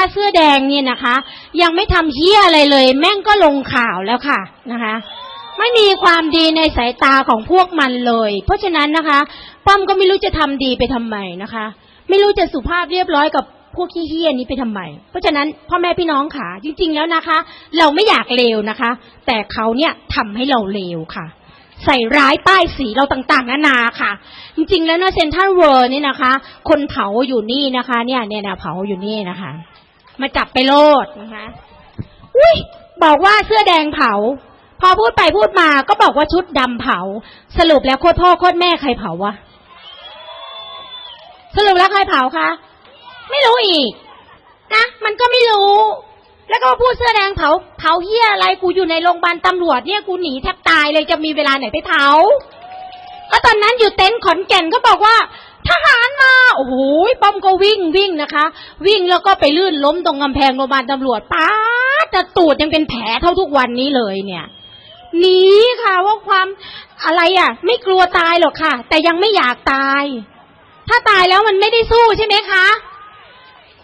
ถ้าเสื้อแดงเนี่ยนะคะ ยังไม่ทำเฮี้ยอะไรเลย แม่งก็ลงข่าวแล้วค่ะนะคะ ไม่มีความดีในสายตาของพวกมันเลย เพราะฉะนั้นนะคะป้อมก็ไม่รู้จะทำดีไปทำไมนะคะ ไม่รู้จะสุภาพเรียบร้อยกับพวกขี้เฮี้ยนี้ไปทำไม เพราะฉะนั้นพ่อแม่พี่น้องค่ะ จริง ๆ แล้วนะคะ เราไม่อยากเลวนะคะ แต่เขาเนี่ยทำให้เราเลวค่ะใส่ร้ายป้ายสีเราต่างๆนานาค่ะ จริงๆแล้วนะเซนทรัลเวิร์นี่นะคะ คนเผาอยู่นี่นะคะ เนี่ยเนี่ยนะเผาอยู่นี่นะคะ มาจับไปโลดนะคะอุ้ยบอกว่าเสื้อแดงเผา พอพูดไปพูดมาก็บอกว่าชุดดำเผา สรุปแล้วโคตรพ่อโคตรแม่ใครเผาวะสรุปแล้วใครเผาคะไม่รู้อีกนะมันก็ไม่รู้ แล้วก็มาพูดเสื้อแดงเผาเผาเฮียอะไรกูอยู่ในโรงพยาบาลตำรวจเนี่ยกูหนีแทบตายเลยจะมีเวลาไหนไปเผาก็ตอนนั้นอยู่เต็นท์ขอนแก่นก็บอกว่า ทหารมา โอ้โหป้อมก็วิ่งวิ่งนะคะ วิ่งแล้วก็ไปลื่นล้มตรงกำแพงโรงพยาบาลตำรวจป้าดแต่ตูดยังเป็นแผลเท่าทุกวันนี้เลยเนี่ยหนีค่ะว่าความอะไรอะ ไม่กลัวตายหรอกค่ะ แต่ยังไม่อยากตาย ถ้าตายแล้วมันไม่ได้สู้ใช่ไหมคะ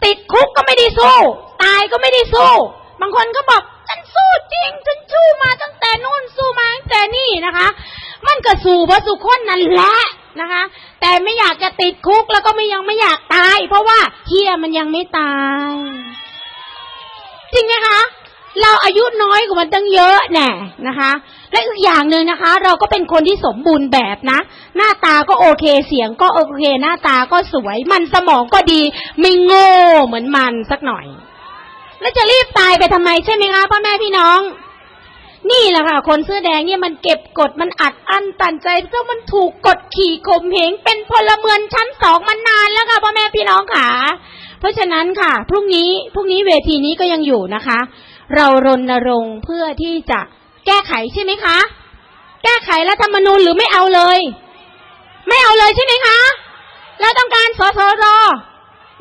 ติดคุกก็ไม่ได้สู้ ตายก็ไม่ได้สู้ บางคนก็บอกฉันสู้จริงฉันสู้มาตั้งแต่นู่นสู้มาตั้งแต่นี่นะคะ มันก็สู้เพราะสุขคนนั่นแหละ นะคะ แต่ไม่อยากจะติดคุกแล้วก็ไม่ยังไม่อยากตาย เพราะว่าเฮียมันยังไม่ตาย จริงไหมคะเราอายุน้อยกว่ามันตั้งเยอะแน่นะคะ และอีกอย่างหนึ่งนะคะ เราก็เป็นคนที่สมบูรณ์แบบนะ หน้าตาก็โอเคเสียงก็โอเค หน้าตาก็สวย มันสมองก็ดี ไม่โง่เหมือนมันสักหน่อย แล้วจะรีบตายไปทำไมใช่ไหมคะพ่อแม่พี่น้อง นี่แหละค่ะ คนเสื้อแดงเนี่ยมันเก็บกดมันอัดอั้นตันใจเพราะมันถูกกดขี่ข่มเหงเป็นพลเมืองชั้นสองมานานแล้วค่ะพ่อแม่พี่น้องค่ะ เพราะฉะนั้นค่ะ พรุ่งนี้พรุ่งนี้เวทีนี้ก็ยังอยู่นะคะ เรารณรงค์เพื่อที่จะแก้ไขใช่ไหมคะ แก้ไขรัฐธรรมนูญหรือไม่เอาเลย ไม่เอาเลยใช่ไหมคะเราต้องการสสร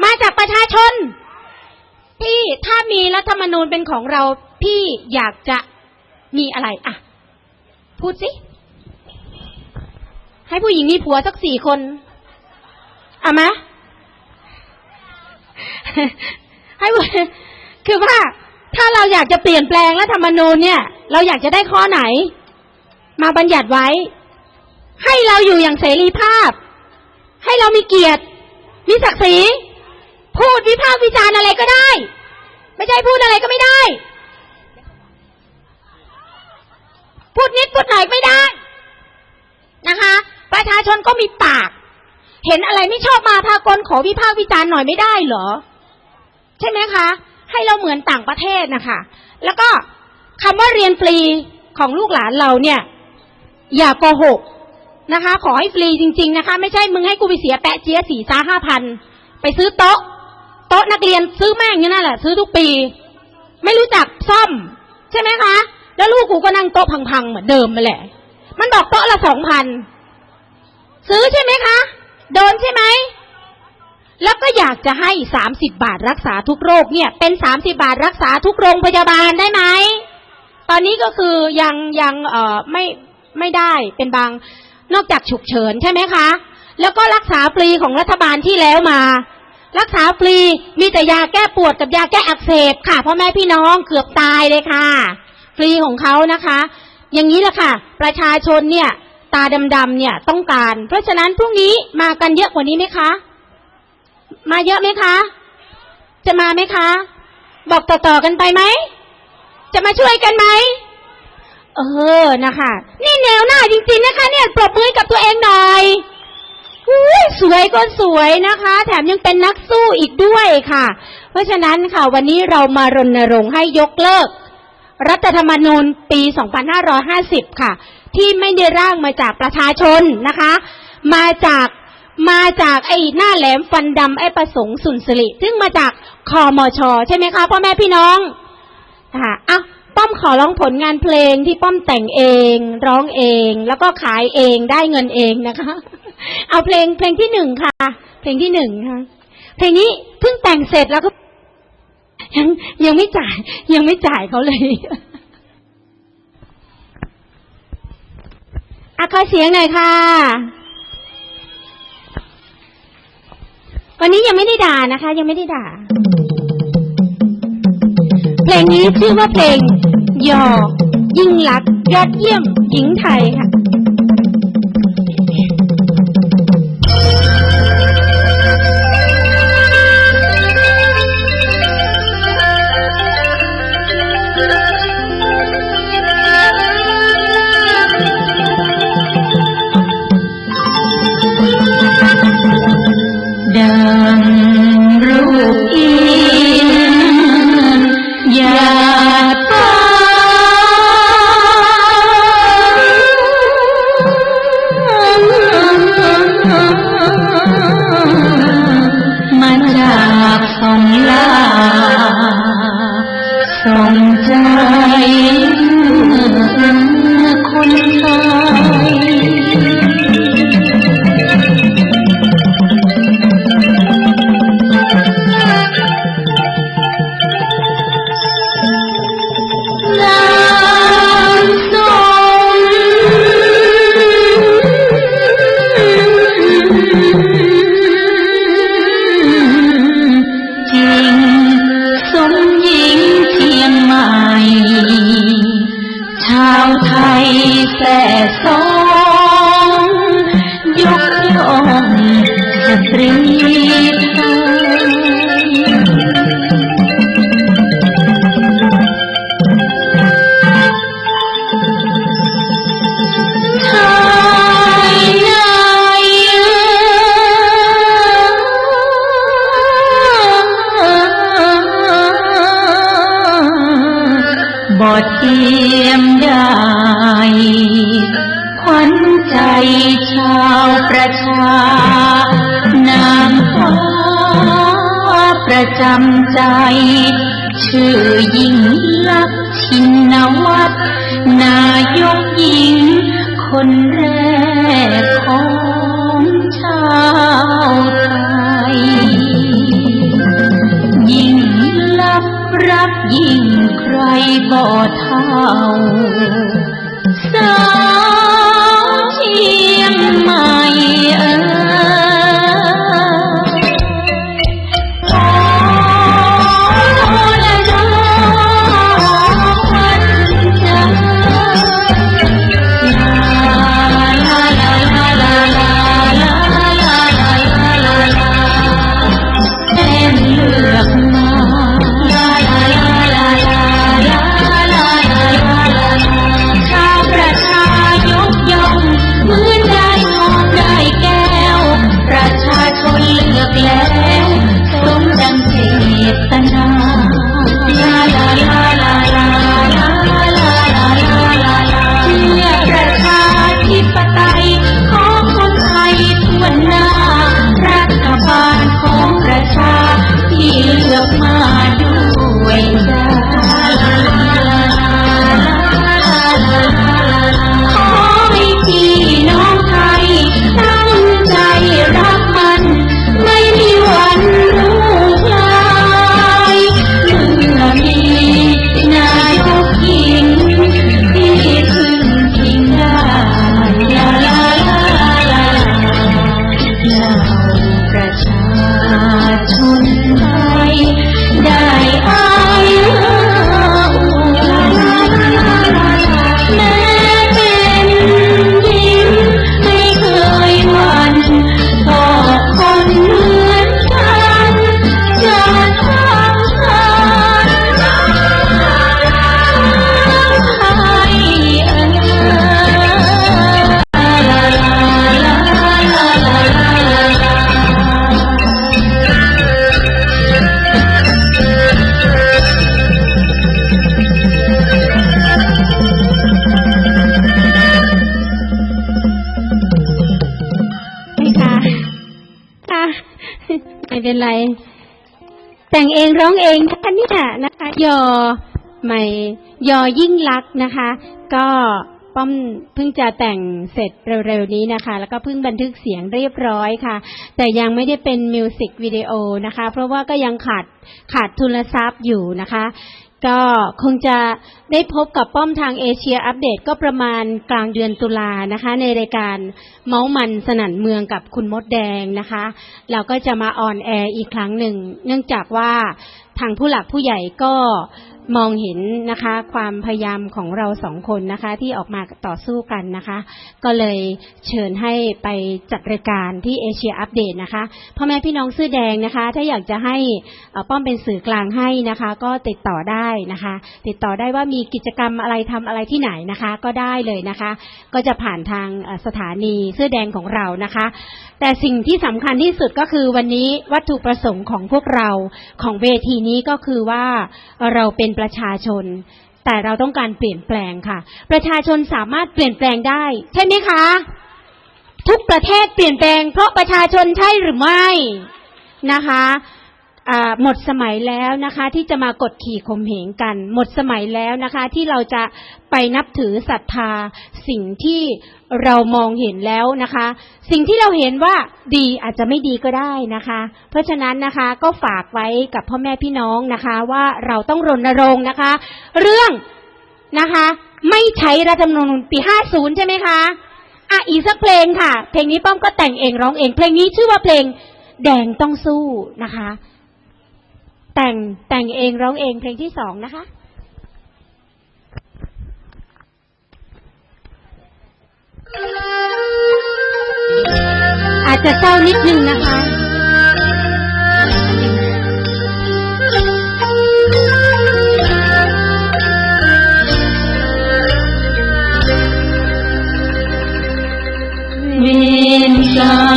มาจากประชาชน พี่ถ้ามีรัฐธรรมนูญเป็นของเราพี่อยากจะ มีอะไรอะ พูดสิ ให้ผู้หญิงมีผัวสักสี่คนอะมะให้คือว่าถ้าเราอยากจะเปลี่ยนแปลงรัฐธรรมนูญเนี่ย เราอยากจะได้ข้อไหน มาบัญญัติไว้ ให้เราอยู่อย่างเสรีภาพ ให้เรามีเกียรติ มีศักดิ์ศรีพูดวิพากษ์วิจารณ์อะไรก็ได้ ไม่ใช่พูดอะไรก็ไม่ได้ พูดนิดพูดหน่อยไม่ได้นะคะ ประชาชนก็มีปาก เห็นอะไรไม่ชอบมาพากลขอวิพากษ์วิจารณ์หน่อยไม่ได้เหรอ ใช่ไหมคะ ให้เราเหมือนต่างประเทศนะคะ แล้วก็คำว่าเรียนฟรีของลูกหลานเราเนี่ย อย่าโกหกนะคะ ขอให้ฟรีจริง ๆนะคะ ไม่ใช่มึงให้กูไปเสียแปะเจี๊ยสี่ซาห้าพันไปซื้อโต๊ะ โต๊ะนักเรียนซื้อแม่งอย่างนั่นแหละ ซื้อทุกปี ไม่รู้จักซ่อม ใช่ไหมคะ แล้วลูกกูก็นั่งโต๊ะพังๆเหมือนเดิมมาแหละ มันบอกโต๊ะละสองพันซื้อใช่ไหมคะ โดนใช่ไหม แล้วก็อยากจะให้สามสิบบาทรักษาทุกโรคเนี่ย เป็นสามสิบาทรักษาทุกโรงพยาบาลได้ไหม ตอนนี้ก็คือยังยังเอ่อไม่ไม่ได้เป็นบางนอกจากฉุกเฉินใช่ไหมคะ แล้วก็รักษาฟรีของรัฐบาลที่แล้วมา รักษาฟรีมีแต่ยาแก้ปวดกับยาแก้อักเสบค่ะพ่อแม่พี่น้องเกือบตายเลยค่ะ ฟรีของเขานะคะ อย่างนี้แหละค่ะ ประชาชนเนี่ย ตาดำๆเนี่ยต้องการ เพราะฉะนั้นพรุ่งนี้มากันเยอะกว่านี้ไหมคะ มาเยอะไหมคะ จะมาไหมคะ บอกต่อๆกันไปไหม จะมาช่วยกันไหมเออนะคะ นี่แนวหน้าจริงๆนะคะ เนี่ยปรบมือกับตัวเองหน่อยอุ้ยสวยก็สวยนะคะ แถมยังเป็นนักสู้อีกด้วยค่ะ เพราะฉะนั้นค่ะ วันนี้เรามารณรงค์ให้ยกเลิก รัฐธรรมนูญปี 2550 ค่ะ ที่ไม่ได้ร่างมาจากประชาชนนะคะ มาจากมาจากไอ้หน้าแหลมฟันดำไอ้ประสงค์สุนทริซึ่งมาจากคอมชใช่ไหมคะพ่อแม่พี่น้องค่ะอะป้อมขอร้องผลงานเพลงที่ป้อมแต่งเอง ร้องเอง แล้วก็ขายเองได้เงินเองนะคะ เอาเพลงเพลงที่หนึ่งค่ะ เพลงที่หนึ่งค่ะเพลงนี้เพิ่งแต่งเสร็จแล้วก็ ยังยังไม่จ่าย ยังไม่จ่ายเขาเลยอะขอเสียงหน่อยค่ะ วันนี้ยังไม่ได้ด่านะคะ ยังไม่ได้ด่า เพลงนี้ชื่อว่าเพลงยอยิ่งรักษณ์ยอดเยี่ยมหญิงไทยค่ะ स्वामी श्री ชื่อยิ่งลักษณ์ชินวัตรนายกหญิง คนแรกของชาวไทย ยิ่งลับรักยิ่งใครบ่เท่า เป็นไร แต่งเองร้องเองนะคะเนี่ยนะคะ ยอใหม่ยอยิ่งรักนะคะ ก็ป้อมเพิ่งจะแต่งเสร็จเร็วๆนี้นะคะ แล้วก็เพิ่งบันทึกเสียงเรียบร้อยค่ะ แต่ยังไม่ได้เป็นมิวสิกวิดีโอนะคะ เพราะว่าก็ยังขาดขาดทุนทรัพย์อยู่นะคะ ก็คงจะได้พบกับป้อมทางเอเชียอัปเดตก็ประมาณกลางเดือนตุลานะคะ ในรายการเมาส์มันสนั่นเมืองกับคุณมดแดงนะคะ เราก็จะมาออนแอร์อีกครั้งหนึ่ง เนื่องจากว่าทางผู้หลักผู้ใหญ่ก็มองเห็นนะคะ ความพยายามของเราสองคนนะคะ ที่ออกมาต่อสู้กันนะคะ ก็เลยเชิญให้ไปจัดรายการที่เอเชียอัปเดตนะคะพ่อแม่พี่น้องเสื้อแดงนะคะ ถ้าอยากจะให้ป้อมเป็นสื่อกลางให้นะคะ ก็ติดต่อได้นะคะ ติดต่อได้ว่ามีกิจกรรมอะไรทำอะไรที่ไหนนะคะ ก็ได้เลยนะคะ ก็จะผ่านทางสถานีเสื้อแดงของเรานะคะ แต่สิ่งที่สำคัญที่สุดก็คือวันนี้วัตถุประสงค์ของพวกเราของเวทีนี้ก็คือว่าเราเป็นประชาชน แต่เราต้องการเปลี่ยนแปลงค่ะ ประชาชนสามารถเปลี่ยนแปลงได้ ใช่ไหมคะ ทุกประเทศเปลี่ยนแปลง เพราะประชาชนใช่หรือไม่นะคะ หมดสมัยแล้วนะคะที่จะมากดขี่ข่มเหงกัน หมดสมัยแล้วนะคะที่เราจะไปนับถือศรัทธาสิ่งที่เรามองเห็นแล้วนะคะ สิ่งที่เราเห็นว่าดีอาจจะไม่ดีก็ได้นะคะ เพราะฉะนั้นนะคะก็ฝากไว้กับพ่อแม่พี่น้องนะคะว่าเราต้องรณรงค์นะคะ เรื่องนะคะ ไม่ใช้รัฐธรรมนูญปี 50 ใช่ไหมคะอะอีกสักเพลงค่ะ เพลงนี้ป้อมก็แต่งเองร้องเองเพลงนี้ชื่อว่าเพลงแดงต้องสู้นะคะ แต่งแต่งเองร้องเองเพลงที่สองนะคะอาจจะเศร้านิดนึงนะคะเวรกร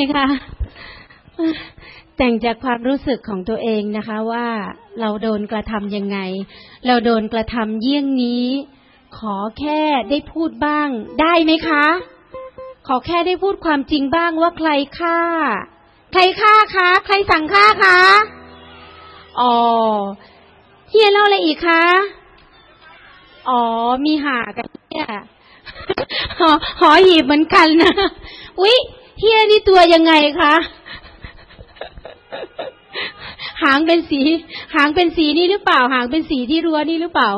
เศร้าไหมคะแต่งจากความรู้สึกของตัวเองนะคะ ว่าเราโดนกระทำยังไง เราโดนกระทำเยี่ยงนี้ ขอแค่ได้พูดบ้าง ได้ไหมคะ ขอแค่ได้พูดความจริงบ้างว่าใครฆ่า ใครฆ่าคะ ใครสั่งฆ่าคะอ๋อเฮียเล่าอะไรอีกคะ อ๋อ มีหากับเฮียหอหอหีบเหมือนกันนะ อุ๊ย เฮียนี่ตัวยังไงคะหางเป็นสี หางเป็นสีนี่หรือเปล่า หางเป็นสีที่รั้วนี่หรือเปล่า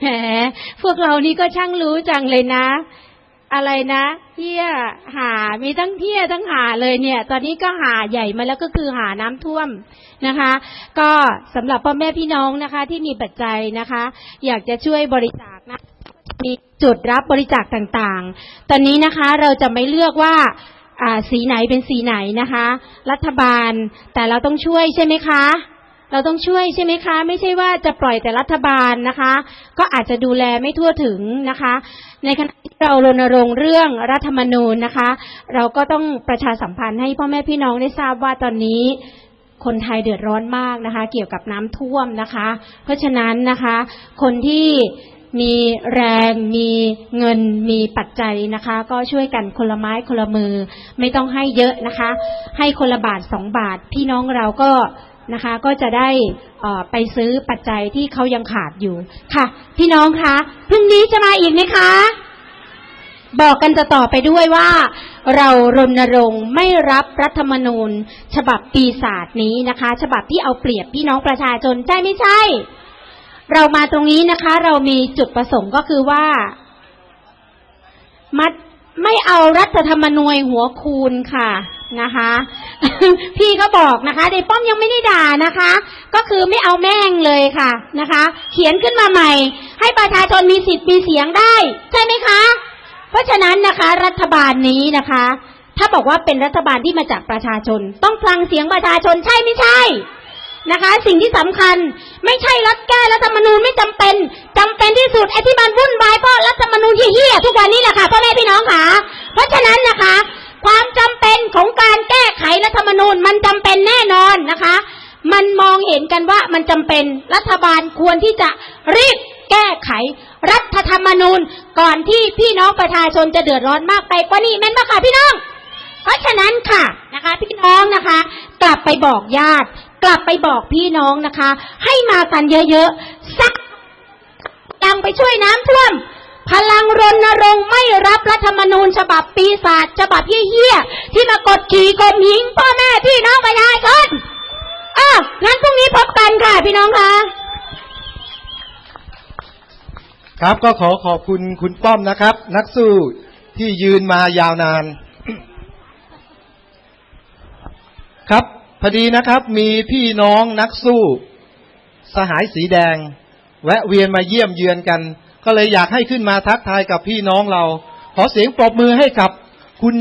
แหมพวกเรานี่ก็ช่างรู้จังเลยนะ อะไรนะเที่ยหา มีทั้งเที่ยทั้งหาเลยเนี่ย ตอนนี้ก็หาใหญ่มาแล้วก็คือหาน้ำท่วมนะคะ ก็สำหรับพ่อแม่พี่น้องนะคะ ที่มีปัจจัยนะคะ อยากจะช่วยบริจาค มีจุดรับบริจาคต่างๆ ตอนนี้นะคะเราจะไม่เลือกว่าสีไหนเป็นสีไหนนะคะ รัฐบาลแต่เราต้องช่วยใช่ไหมคะ เราต้องช่วยใช่ไหมคะ ไม่ใช่ว่าจะปล่อยแต่รัฐบาลนะคะ ก็อาจจะดูแลไม่ทั่วถึงนะคะ ในขณะที่เรารณรงค์เรื่องรัฐธรรมนูญนะคะ เราก็ต้องประชาสัมพันธ์ให้พ่อแม่พี่น้องได้ทราบว่าตอนนี้คนไทยเดือดร้อนมากนะคะ เกี่ยวกับน้ำท่วมนะคะ เพราะฉะนั้นนะคะ คนที่ มีแรง มีเงิน มีปัจจัยนะคะ ก็ช่วยกันคนละไม้คนละมือ ไม่ต้องให้เยอะนะคะ ให้คนละบาทสองบาท พี่น้องเราก็นะคะ ก็จะได้อ่อไปซื้อปัจจัยที่เขายังขาดอยู่ค่ะ พี่น้องคะพรุ่งนี้จะมาอีกไหมคะ บอกกันจะต่อไปด้วยว่า เรารณรงค์ไม่รับรัฐธรรมนูญ ฉบับปีศาจนี้นะคะ ฉบับที่เอาเปรียบพี่น้องประชาชนใช่ไม่ใช่ เรามาตรงนี้นะคะ เรามีจุดประสงค์ก็คือว่ามัดไม่เอารัฐธรรมนูญหัวคูณค่ะนะคะ พี่ก็บอกนะคะเดป้อมยังไม่ได้ด่านะคะ ก็คือไม่เอาแม่งเลยค่ะนะคะ เขียนขึ้นมาใหม่ ให้ประชาชนมีสิทธิ์มีเสียงได้ ใช่ไหมคะ เพราะฉะนั้นนะคะ รัฐบาลนี้นะคะ ถ้าบอกว่าเป็นรัฐบาลที่มาจากประชาชน ต้องฟังเสียงประชาชนใช่ไม่ใช่ นะคะ สิ่งที่สำคัญไม่ใช่รัฐแก้รัฐธรรมนูญไม่จำเป็นจำเป็นที่สุดไอ้ที่มันวุ่นวายเพราะรัฐธรรมนูญเหี้ยทุกวันนี้แหละค่ะพ่อแม่พี่น้องค่ะ เพราะฉะนั้นนะคะ ความจำเป็นของการแก้ไขรัฐธรรมนูญมันจำเป็นแน่นอนนะคะ มันมองเห็นกันว่ามันจำเป็นรัฐบาลควรที่จะรีบแก้ไขรัฐธรรมนูญก่อนที่พี่น้องประชาชนจะเดือดร้อนมากไปกว่านี้แม่นปะค่ะพี่น้อง เพราะฉะนั้นค่ะนะคะ พี่น้องนะคะ กลับไปบอกญาติ กลับไปบอกพี่น้องนะคะ ให้มากันเยอะๆสักดังไปช่วยน้ำท่วม พลังรณรงค์ไม่รับรัฐธรรมนูญฉบับปีศาจฉบับเหี้ยๆที่มากดขี่กดหญิงพ่อแม่พี่น้องประชาชนอะงั้นพรุ่งนี้พบกันค่ะ พี่น้องคะครับก็ขอขอบคุณคุณป้อมนะครับ นักสู้ที่ยืนมายาวนาน ครับ พอดีนะครับ มีพี่น้องนักสู้ สหายสีแดง แวะเวียนมาเยี่ยมเยือนกัน ก็เลยอยากให้ขึ้นมาทักทายกับพี่น้องเรา ขอเสียงปรบมือให้กับคุณ